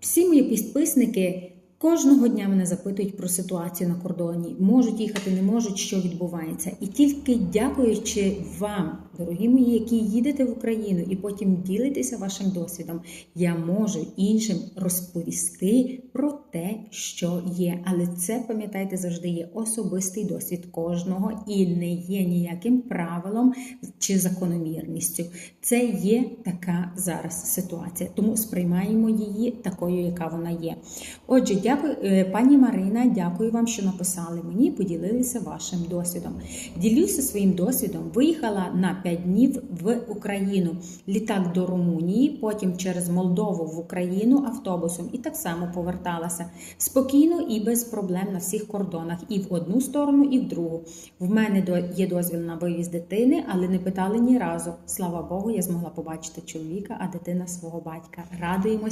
Всі мої підписники кожного дня мене запитують про ситуацію на кордоні. Можуть їхати, не можуть, що відбувається. І тільки дякуючи вам, дорогі мої, які їдете в Україну і потім ділитеся вашим досвідом, я можу іншим розповісти про те, що є. Але це пам'ятайте завжди є особистий досвід кожного і не є ніяким правилом чи закономірністю. Це є така зараз ситуація, тому сприймаємо її такою, яка вона є. Отже, дякую, е, пані Марина, дякую вам, що написали мені, поділилися вашим досвідом. Ділюся своїм досвідом. Виїхала на 5 днів в Україну. Літак до Румунії, потім через Молдову в Україну автобусом і так само поверталася спокійно і без проблем на всіх кордонах, і в одну сторону, і в другу. В мене є дозвіл на вивіз дитини, але не питали ні разу. Слава Богу, я змогла побачити чоловіка, а дитина свого батька. Радуємося.